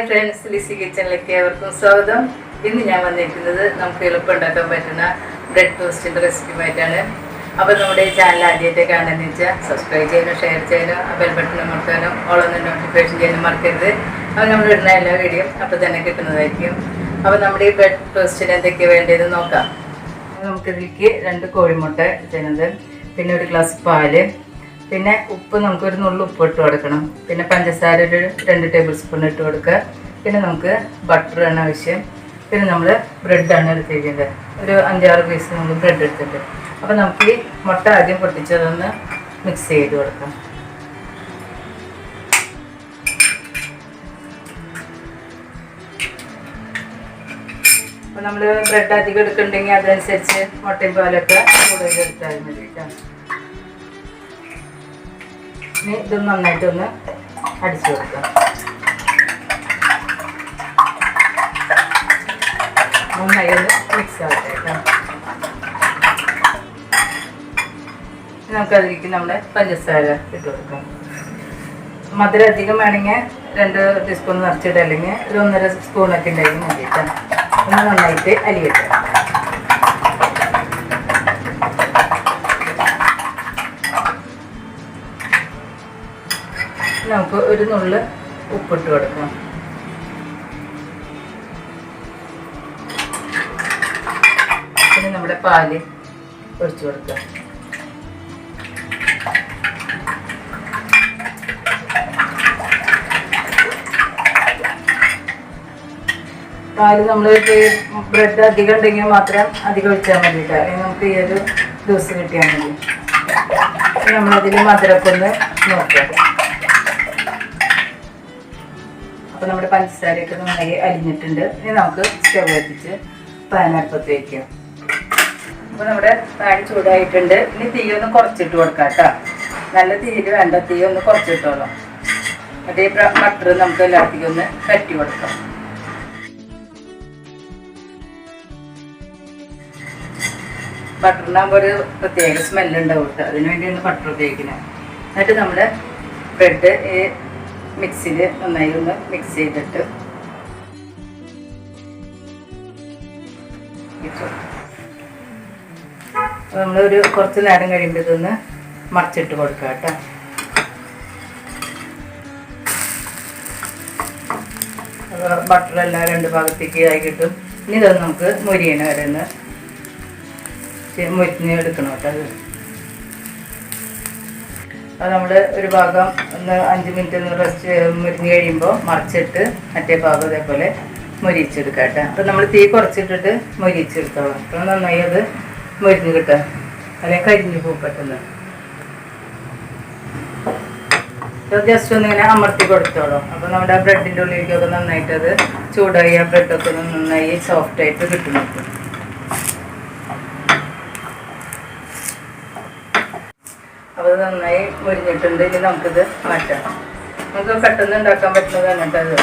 Hi friends Lissy കിച്ചണിലേക്ക് ഏവർക്കും സ്വാഗതം. ഇന്ന് ഞാൻ വന്നിരിക്കുന്നത് നമുക്ക് എളുപ്പം ഉണ്ടാക്കാൻ പറ്റുന്ന ബ്രെഡ് ടോസ്റ്റിന്റെ റെസിപ്പിയുമായിട്ടാണ്. അപ്പോൾ നമ്മുടെ ചാനൽ ആദ്യമായിട്ട് കാണുന്നതെന്ന് വെച്ചാൽ സബ്സ്ക്രൈബ് ചെയ്യാനും ഷെയർ ചെയ്യാനും ബെൽ ബട്ടൺ അമർത്താനും ഓളൊന്ന് നോട്ടിഫിക്കേഷൻ ചെയ്യാനും മറക്കരുത്. അപ്പോൾ നമ്മൾ ഇടുന്ന എല്ലാ വീഡിയോ അപ്പോൾ തന്നെ കിട്ടുന്നതായിരിക്കും. അപ്പോൾ നമ്മുടെ ഈ ബ്രെഡ് ടോസ്റ്റിന് എന്തൊക്കെയാണ് വേണ്ടതെന്ന് നോക്കാം. നമുക്കിതിലേക്ക് രണ്ട് കോഴിമുട്ട ചെയ്യുന്നത് പിന്നെ ഒരു ഗ്ലാസ് പാൽ. പിന്നെ ഉപ്പ് നമുക്കൊരു നുള്ളു ഉപ്പ് ഇട്ട് കൊടുക്കണം. പിന്നെ പഞ്ചസാര ഒരു രണ്ട് ടേബിൾ സ്പൂൺ ഇട്ട് കൊടുക്കുക. പിന്നെ നമുക്ക് ബട്ടർ ആണ് ആവശ്യം. പിന്നെ നമ്മൾ ബ്രെഡാണ് എടുത്തിരിക്കുന്നത്. ഒരു അഞ്ചാറ് പീസ് നമ്മൾ ബ്രെഡ് എടുത്തിട്ടുണ്ട്. അപ്പോൾ നമുക്ക് ഈ മുട്ട ആദ്യം പൊട്ടിച്ചതൊന്ന് മിക്സ് ചെയ്ത് കൊടുക്കാം. അപ്പോൾ നമ്മൾ ബ്രെഡ് അധികം എടുക്കുന്നുണ്ടെങ്കിൽ അതനുസരിച്ച് മുട്ടയും പാലൊക്കെ കൂടുതൽ എടുത്താൽ മതി കേട്ടോ ഇനി ഇത് നന്നായിട്ടൊന്ന് അടിച്ചു കൊടുക്കാം. നന്നായി ഒന്ന് മിക്സ് ആവട്ടെ നമുക്കതിലേക്ക് നമ്മുടെ പഞ്ചസാര ഇട്ട് കൊടുക്കാം. മധുരം അധികം വേണമെങ്കിൽ രണ്ട് ടീസ്പൂൺ നിറച്ചിട്ട് അല്ലെങ്കിൽ ഒരു ഒന്നര സ്പൂണൊക്കെ ഉണ്ടെങ്കിൽ മതി ഒന്ന് നന്നായിട്ട് അലിയട്ടെ നമുക്ക് ഒരു നുള്ള് ഉപ്പിട്ട് കൊടുക്കാം. പാൽ ഒഴിച്ചു കൊടുക്കുക. പാൽ നമ്മൾ ബ്രെഡ് അധികം ഉണ്ടെങ്കിൽ മാത്രം അധികം ഒഴിച്ചാൽ മതി നമുക്ക് ഈ ഒരു ദിവസം കിട്ടിയാൽ മതി നമ്മളതിൽ മധുരക്കൊന്ന് നോക്കാം അപ്പോൾ നമ്മുടെ പഞ്ചസാരയൊക്കെ നന്നായി അരിഞ്ഞിട്ടുണ്ട് ഇനി നമുക്ക് സ്റ്റവ് കത്തിച്ച് പാനടുപ്പത്ത് വയ്ക്കാം അപ്പോൾ നമ്മുടെ പാൻ ചൂടായിട്ടുണ്ട്. ഇനി തീ ഒന്ന് കുറച്ചിട്ട് കൊടുക്കാം കേട്ടോ നല്ല തീയിൽ വേണ്ട തീ ഒന്ന് കുറച്ചിട്ടോളാം. അതേ മട്ടർ നമുക്ക് എല്ലാത്തിക്കും ഒന്ന് കറ്റി കൊടുക്കാം. ബട്ടറിനാകുമ്പോൾ ഒരു പ്രത്യേക സ്മെല്ല് ഉണ്ടാവും കേട്ടോ അതിന് വേണ്ടിയാണ് ബട്ടർ ഉപയോഗിക്കുന്നത്. എന്നിട്ട് നമ്മുടെ ബ്രെഡ് ഈ മിക്സിയിൽ നന്നായി ഒന്ന് മിക്സ് ചെയ്തിട്ട് നമ്മളൊരു കുറച്ച് നേരം കഴിയുമ്പോൾ ഇതൊന്ന് മറിച്ചിട്ട് കൊടുക്കുക കേട്ടോ. ബട്ടറെല്ലാം രണ്ട് ഭാഗത്തേക്ക് ആയി കിട്ടും. ഇനി ഇതൊന്ന് നമുക്ക് മുരിയണ വരെ ഒന്ന് മുരിഞ്ഞ് എടുക്കണം കേട്ടോ അത് അത് നമ്മൾ ഒരു ഭാഗം ഒന്ന് അഞ്ച് മിനിറ്റ് ഒന്ന് റെസ്റ്റ് മുരിഞ്ഞ് കഴിയുമ്പോൾ മറിച്ചിട്ട് മറ്റേ ഭാഗം ഇതേപോലെ മുരിച്ചെടുക്കാം കേട്ടോ. അപ്പം നമ്മൾ തീ കുറച്ചിട്ടിട്ട് മുരിച്ചെടുത്തോളാം അപ്പം നന്നായി അത് മുരിഞ്ഞ് കിട്ടാം അല്ലെങ്കിൽ കരിഞ്ഞു പോകും പെട്ടെന്ന്. ജസ്റ്റ് ഒന്ന് ഇങ്ങനെ അമർത്തി കൊടുത്തോളൂ. അപ്പോൾ നമ്മുടെ ആ ബ്രെഡിന്റെ ഉള്ളിലേക്കൊക്കെ നന്നായിട്ട് അത് ചൂടായി ആ ബ്രെഡൊക്കെ നന്നായി സോഫ്റ്റ് ആയിട്ട് കിട്ടും നമുക്ക്. അപ്പോൾ നന്നായി മുരിഞ്ഞിട്ടുണ്ട്. ഇനി നമുക്കിത് മാറ്റാം. നമുക്ക് പെട്ടെന്ന് ഉണ്ടാക്കാൻ പറ്റുന്നത് എന്നിട്ട് അത്